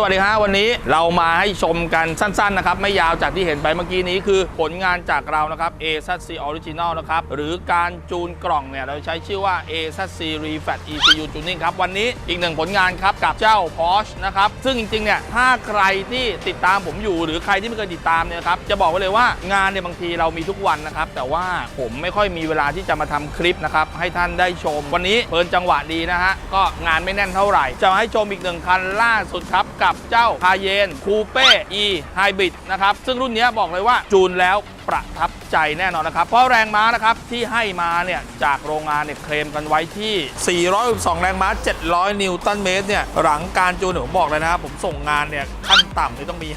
สวัสดีฮะวันนี้เรามาให้ชมกันสั้นๆนะครับไม่ยาวจากที่เห็นไปเมื่อกี้นี้คือผลงานจากเรานะครับ A z C Original นะครับหรือการจูนกล่องเนี่ยเราใช้ชื่อว่า A z C Refat ECU Tuning ครับวันนี้อีกหนึ่งผลงานครับกับเจ้า Porsche นะครับซึ่งจริงๆเนี่ยถ้าใครที่ติดตามผมอยู่ หรือใครที่ไม่เคยติดตามเนี่ยครับจะบอกไว้เลยว่างานเนี่ยบางทีเรามีทุกวันนะครับแต่ว่าผมไม่ค่อยมีเวลาที่จะมาทำคลิปนะครับให้ท่านได้ชม วันนี้เพลินจังหวะดีนะฮะก็งานไม่แน่นเท่าไหร่ จะมาให้ชมอีกหนึ่งคันล่าสุดครับกับเจ้าคาเยนคูเป้อไฮบริดนะครับ ซึ่งรุ่นนี้บอกเลยว่าจูนแล้วประทับใจแน่นอนนะครับ เพราะแรงม้านะครับที่ให้มาเนี่ยจากโรงงานเนี่ยเคลมกันไว้ที่412แรงม้า 700 นิวตันเมตรเนี่ยหลังการจูนเนี่ยผมบอกเลยนะครับผมส่งงานเนี่ยขั้น ต่ำเนี่ยต้องมี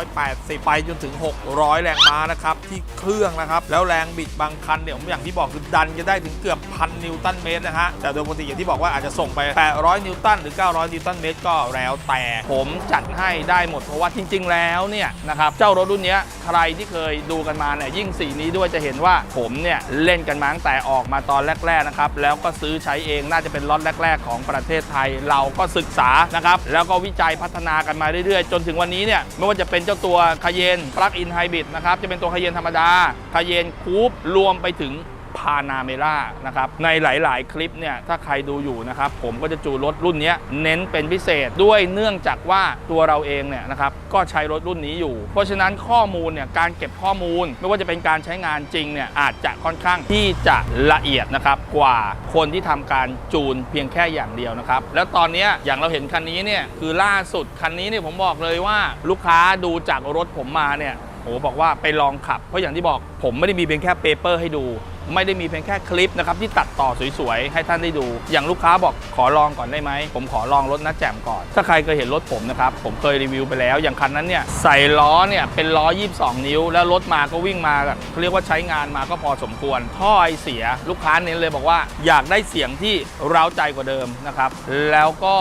580 ไปจนถึง 600 แรงม้านะครับ ที่เครื่องนะครับ แล้วแรงบิดบางคันเนี่ยผมอย่างที่บอกคือดันจะได้ถึงเกือบพันนิวตันเมตรนะฮะ แต่โดยปกติอย่างที่บอกว่าอาจจะส่งไป 800 นิวตันหรือ 900 นิวตันเมตรก็แล้วแต่ผมจัดให้ได้หมดเพราะว่าจริง ๆ แล้วเนี่ยนะครับเจ้ารถรุ่นนี้ใครที่เคยดูกันมาเนี่ยยิ่งสีนี้ด้วยจะเห็นว่าผมเนี่ยเล่นกันมาตั้งแต่ออกมาตอนแรกๆนะครับแล้วก็ซื้อใช้เองน่าจะเป็นล็อตแรก ๆ ของประเทศไทย เราก็ศึกษานะครับแล้วก็วิจัยพัฒนากันมาเรื่อยๆ จนถึงวันนี้เนี่ยไม่ว่าจะเป็นเจ้าตัวคาเยนปลั๊กอินไฮบริดนะครับจะเป็นตัวคาเยนธรรมดาคาเยนคูปรวมไปถึง พานาเมล่านะครับในหลาย ๆ คลิปเนี่ยถ้าใครดูอยู่นะครับผมก็จะจูนรถรุ่นนี้เน้นเป็นพิเศษด้วยเนื่องจากว่าตัวเราเองเนี่ยนะครับก็ใช้รถรุ่นนี้อยู่ เพราะฉะนั้นข้อมูลเนี่ยการเก็บข้อมูล ไม่ว่าจะเป็นการใช้งานจริงเนี่ยอาจจะค่อนข้างที่จะละเอียดนะครับกว่าคนที่ทำการจูนเพียงแค่อย่างเดียวนะครับแล้วตอนนี้อย่างเราเห็นคันนี้เนี่ยคือล่าสุดคันนี้เนี่ยผมบอกเลยว่าลูกค้าดูจากรถผมมาเนี่ยโอ้บอกว่าไปลองขับ เพราะอย่างที่บอกผมไม่ได้มีเพียงแค่เปเปอร์ให้ดู ไม่ได้มีเพียงแค่คลิปนะครับที่ตัดต่อสวยๆ ให้ท่านได้ดู อย่างลูกค้าบอกขอลองก่อนได้ไหม ผมขอลองรถนะแจมก่อน ถ้าใครเคยเห็นรถผมนะครับ ผมเคยรีวิวไปแล้ว อย่างคันนั้นเนี่ยใส่ล้อเนี่ยเป็นล้อ 22 นิ้ว แล้วรถมาก็วิ่งมาแบบเขาเรียกว่าใช้งานมาก็พอสมควร ท่อไอเสียลูกค้าเน้นเลยบอกว่าอยากได้เสียงที่เร้าใจกว่าเดิมนะครับ แล้วก็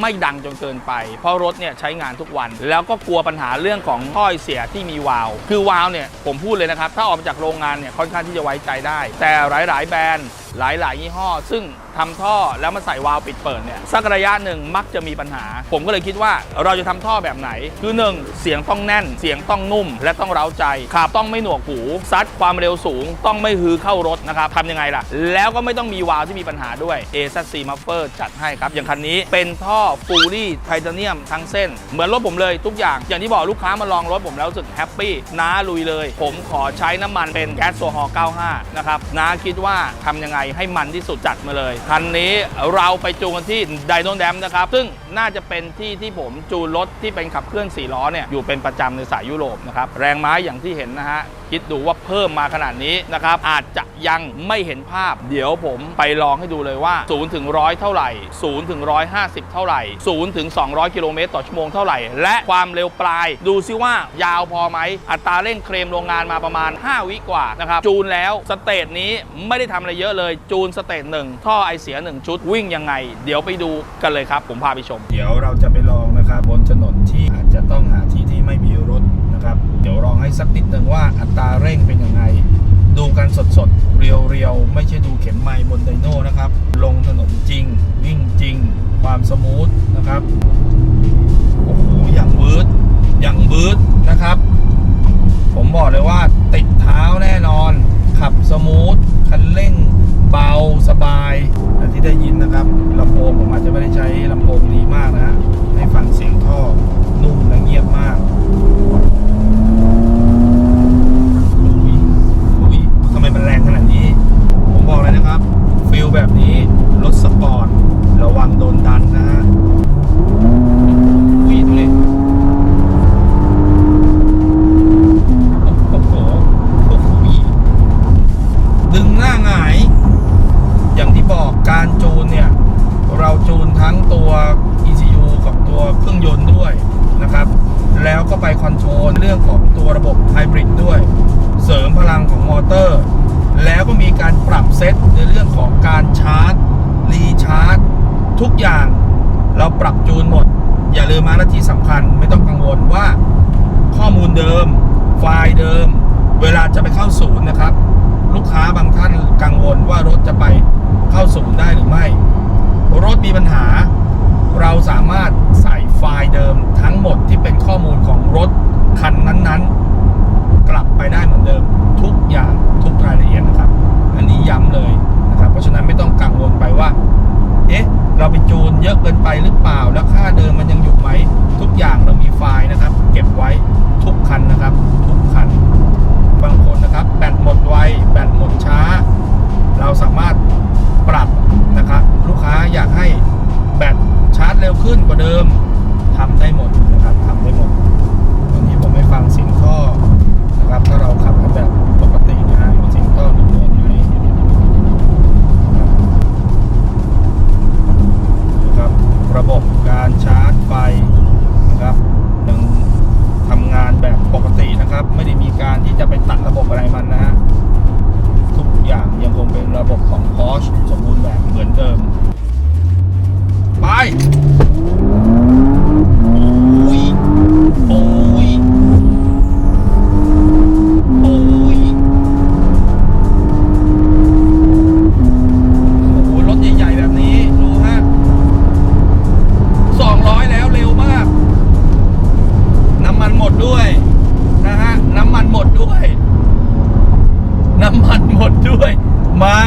ไม่ดังจนเกินไป เพราะรถเนี่ยใช้งานทุกวัน แล้วก็กลัวปัญหาเรื่องของท่อไอเสียที่มีวาล์วคือวาล์วเนี่ยผมพูดเลยนะครับถ้าออกมาจากโรงงานเนี่ยค่อนข้างที่จะไว้ใจได้แต่หลาย ๆ แบรนด์ หลายๆ ยี่ห้อ ซึ่งทำท่อแล้วมาใส่วาล์วปิดเปิดเนี่ยสักระยะหนึ่งมักจะมีปัญหา ผมก็เลยคิดว่าเราจะทำท่อแบบไหน คือ 1 เสียงต้องแน่น เสียงต้องนุ่ม และต้องเร้าใจขับต้องไม่หนวกหูซัดความเร็วสูง ต้องไม่ฮือเข้ารถนะครับทำยังไงล่ะ แล้วก็ไม่ต้องมีวาล์วที่มีปัญหาด้วย a z c m u f f e r จัดให้ครับ อย่างคันนี้เป็นท่อฟูลี่ไทเทเนียมทั้งเส้น เหมือนรถผมเลยทุกอย่าง อย่างที่บอกลูกค้ามาลองรถผมแล้วรู้สึกแฮปปี้น้าลุยเลย ผมขอใช้น้ำมันเป็นแก๊สโซฮอล์95นะครับน้าคิดว่าทำยังไงให้มันที่สุดจัดมาเลย คันนี้เราไปจูงกันที่ไดโนแดมนะครับ ซึ่งน่าจะเป็นที่ที่ผมจูนรถที่เป็นขับเคลื่อน4ล้อเนี่ยอยู่เป็นประจำในสายยุโรปนะครับ แรงม้าอย่างที่เห็นนะฮะ คิดดูว่าเพิ่มมาขนาดนี้นะครับ อาจจะยังไม่เห็นภาพ เดี๋ยวผมไปลองให้ดูเลยว่า0ถึง100 เท่าไหร่0ถึง150 เท่าไหร่0ถึง200 กิโลเมตรต่อชั่วโมงเท่าไหร่ และความเร็วปลาย ดูซิว่ายาวพอไหม อัตราเร่งเคลมโรงงานมาประมาณ 5 วิกว่านะครับ จูนแล้วสเตจนี้ไม่ได้ทำอะไรเยอะเลย จูนสเตจหนึ่งท่อไอเสีย 1 ชุดวิ่งยังไง เดี๋ยวไปดูกันเลยครับ ผมพาไปชม เดี๋ยวเราจะไป สักนิดหนึ่งว่าอัตราเร่งเป็นยังไง ดูกันสดๆ เรียวๆ ไม่ใช่ดูเข็มไม้บนไดโน่นะครับ ลงถนนจริง วิ่งจริง ความสมูทนะครับ โอ้โห อย่างบืดอย่างบืดนะครับ ผมบอกเลยว่าติดเท้าแน่นอน ขับสมูท คันเร่งเบาสบายและที่ได้ยินนะครับลำโพงผมอาจจะไม่ได้ใช้ลำโพงดีมากนะฮะให้ฟังเสียงท่อนุ่มและเงียบมากอุ้ยอุ้ยทำไมมันแรงขนาดนี้ ผมบอกเลยนะครับ ฟิล แบบนี้ รถสปอร์ต ระวังโดนดัน ทุกอย่างเราปรับจูนหมด อย่าลืมมาหน้าที่สำคัญไม่ต้องกังวลว่าข้อมูลเดิม ไฟล์เดิม เวลาจะไปเข้าศูนย์นะครับ ลูกค้าบางท่านกังวลว่ารถจะไป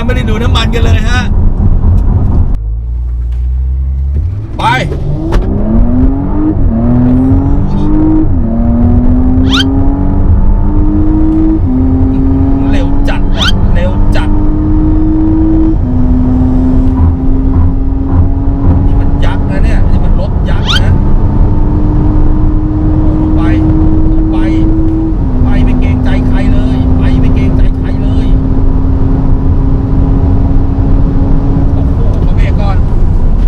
ไม่ได้ดูน้ำมันกันเลยฮะ ไป เร็วจัดอะเร็วจัด นี่มันยักษ์นะเนี่ย นี่มันรถยักษ์นะ ไป ไป ไปไม่เกรงใจใครเลย ไปไม่เกรงใจใครเลย โอ้โหขอเบรกก่อน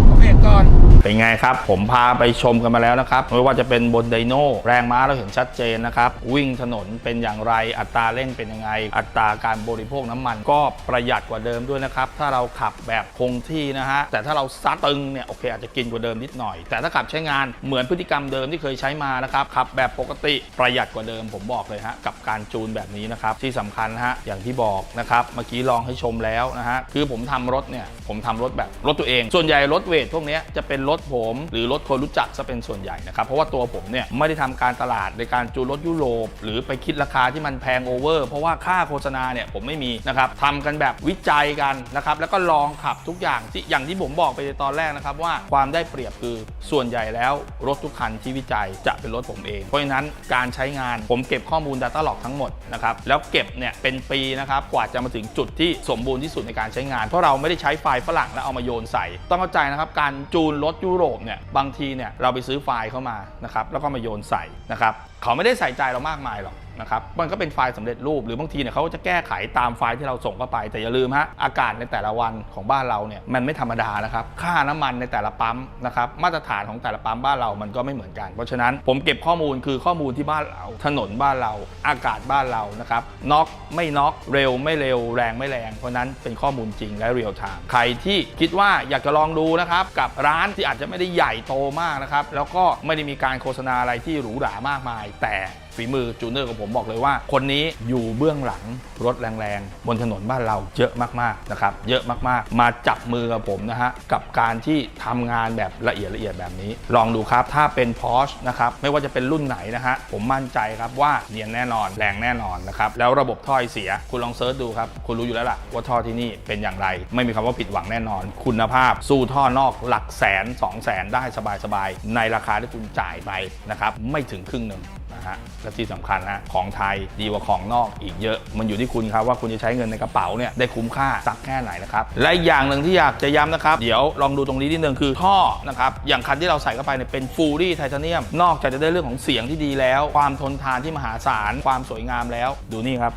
ขอเบรกก่อน เป็ นไงครับ ผมพาไปชมกันมาแล้วนะครับ ไม่ว่าจะเป็นบนไดโน่แรงม้าเราเห็นชัดเจนนะครับ วิ่งถนนเป็นอย่างไร อัตราเร่งเป็นยังไง อัตราการบริโภคน้ำมัน ก็ประหยัดกว่าเดิมด้วยนะครับ ถ้าเราขับแบบคงที่นะฮะ แต่ถ้าเราซัดตึงเนี่ยโอเคอาจจะกินกว่าเดิมนิดหน่อย แต่ถ้าขับใช้งานเหมือนพฤติกรรมเดิมที่เคยใช้มานะครับ ขับแบบปกติประหยัดกว่าเดิม ผมบอกเลยฮะ กับการจูนแบบนี้นะครับ ที่สำคัญฮะ อย่างที่บอกนะครับ เมื่อกี้ลองให้ชมแล้วนะฮะ คือผมทำรถเนี่ย ผมทำรถแบบรถตัวเอง ส่วนใหญ่รถเวทพวกนี้จะเป็นรถผมหรือรถคนรู้จักซะเป็นส่วนใหญ่นะครับ เพราะว่าตัวผมเนี่ยไม่ได้ทำการตลาดในการจูนรถยุโรป หรือไปคิดราคาที่มันแพงโอเวอร์ เพราะว่าค่าโฆษณาเนี่ยผมไม่มีนะครับทำกันแบบวิจัยกันนะครับแล้วก็ลองขับทุกอย่างที่อย่างที่ผมบอกไปในตอนแรกนะครับว่าความได้เปรียบคือส่วนใหญ่แล้วรถทุกคันที่วิจัยจะเป็นรถผมเอง เพราะฉะนั้นการใช้งานผมเก็บข้อมูล Data Log ทั้งหมดนะครับแล้วเก็บเนี่ยเป็นปีนะครับกว่าจะมาถึงจุดที่สมบูรณ์ที่สุดในการใช้งาน เพราะเราไม่ได้ใช้ไฟล์ฝรั่งแล้วเอามาโยนใส่ ต้องเข้าใจนะครับการจูนรถยุโรปเนี่ยบางทีเนี่ยเราไปซื้อไฟล์เข้ามานะครับแล้วก็มาโยนใส่นะครับเขาไม่ได้ใส่ใจเรามากมายหรอก นะครับมันก็เป็นไฟล์สำเร็จรูปหรือบางทีเนี่ยเขาจะแก้ไขตามไฟล์ที่เราส่งเข้าไป แต่อย่าลืมฮะอากาศในแต่ละวันของบ้านเราเนี่ยมันไม่ธรรมดานะครับค่าน้ำมันในแต่ละปั๊มนะครับมาตรฐานของแต่ละปั๊มบ้านเรามันก็ไม่เหมือนกัน เพราะฉะนั้นผมเก็บข้อมูลคือข้อมูลที่บ้านเรา ถนนบ้านเรา อากาศบ้านเรานะครับน็อกไม่น็อกเร็วไม่เร็วแรงไม่แรง เพราะฉะนั้นเป็นข้อมูลจริงและเรียลไทม์ใครที่คิดว่าอยากจะลองดูนะครับกับร้านที่อาจจะไม่ได้ใหญ่โตมากนะครับแล้วก็ไม่ได้มีการโฆษณาอะไรที่หรูหรามากมาย แต่ ฝีมือจูเนอร์ของผมบอกเลยว่า คนนี้อยู่เบื้องหลังรถแรงๆ บนถนนบ้านเราเยอะมากๆนะครับเยอะมากๆ มาจับมือกับผมนะฮะกับการที่ทำงานแบบละเอียดละเอียดแบบนี้ ลองดูครับถ้าเป็น Porsche นะครับไม่ว่าจะเป็นรุ่นไหนนะฮะผมมั่นใจครับว่าเนียนแน่นอนแรงแน่นอนนะครับแล้วระบบท่อไอเสีย คุณลองเซิร์ชดูครับคุณรู้อยู่แล้วล่ะว่าท่อที่นี่เป็นอย่างไร ไม่มีคำว่าผิดหวังแน่นอน คุณภาพ สู้ท่อนอกหลักแสน2 0 0แสนได้สบายๆในราคาที่คุณจ่ายไปนะครับไม่ถึงครึ่งหนึ่ง ฮะและที่สำคัญนะของไทยดีกว่าของนอกอีกเยอะ มันอยู่ที่คุณครับว่าคุณจะใช้เงินในกระเป๋าเนี่ยได้คุ้มค่าสักแค่ไหนนะครับและอีกอย่างหนึ่งที่อยากจะย้ำนะครับ เดี๋ยวลองดูตรงนี้นิดนึงคือท่อนะครับอย่างคันที่เราใส่เข้าไปเนี่ยเป็นฟูรี่ไทเทเนียมนอกจากจะได้เรื่องของเสียงที่ดีแล้ว ความทนทานที่มหาศาลความสวยงามแล้ว ดูนี่ครับ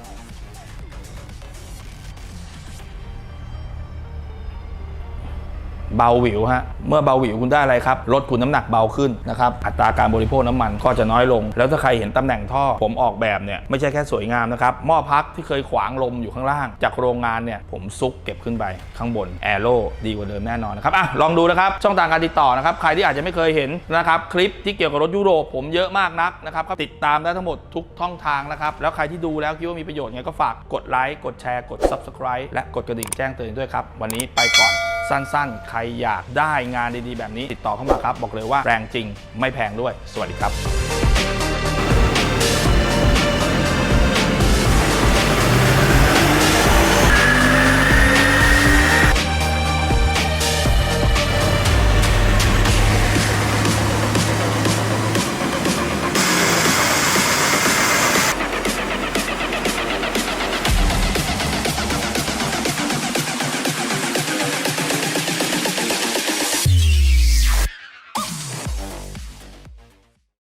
เบาหวิวฮะเมื่อเบาหวิวคุณได้อะไรครับรถคุณน้ำหนักเบาขึ้นนะครับอัตราการบริโภคน้ำมันก็จะน้อยลง แล้วถ้าใครเห็นตำแหน่งท่อผมออกแบบเนี่ยไม่ใช่แค่สวยงามนะครับหม้อพักที่เคยขวางลมอยู่ข้างล่าง จากโรงงานเนี่ยผมซุกเก็บขึ้นไปข้างบนแอโร่ดีกว่าเดิมแน่นอนนะครับอะลองดูนะครับช่องทางการติดต่อนะครับใครที่อาจจะไม่เคยเห็นนะครับคลิปที่เกี่ยวกับรถยุโรปผมเยอะมากนักนะครับติดตามได้ทั้งหมดทุกช่องทางนะครับแล้วใครที่ดูแล้วคิดว่ามีประโยชน์ไงก็ฝากกดไลค์กดแชร์กด subscribe และกดกระดิ่งแจ้งเตือนด้วยครับ วันนี้ไปก่อน สั้นๆ ใครอยากได้งานดีๆ แบบนี้ติดต่อเข้ามาครับ บอกเลยว่าแรงจริงไม่แพงด้วย สวัสดีครับ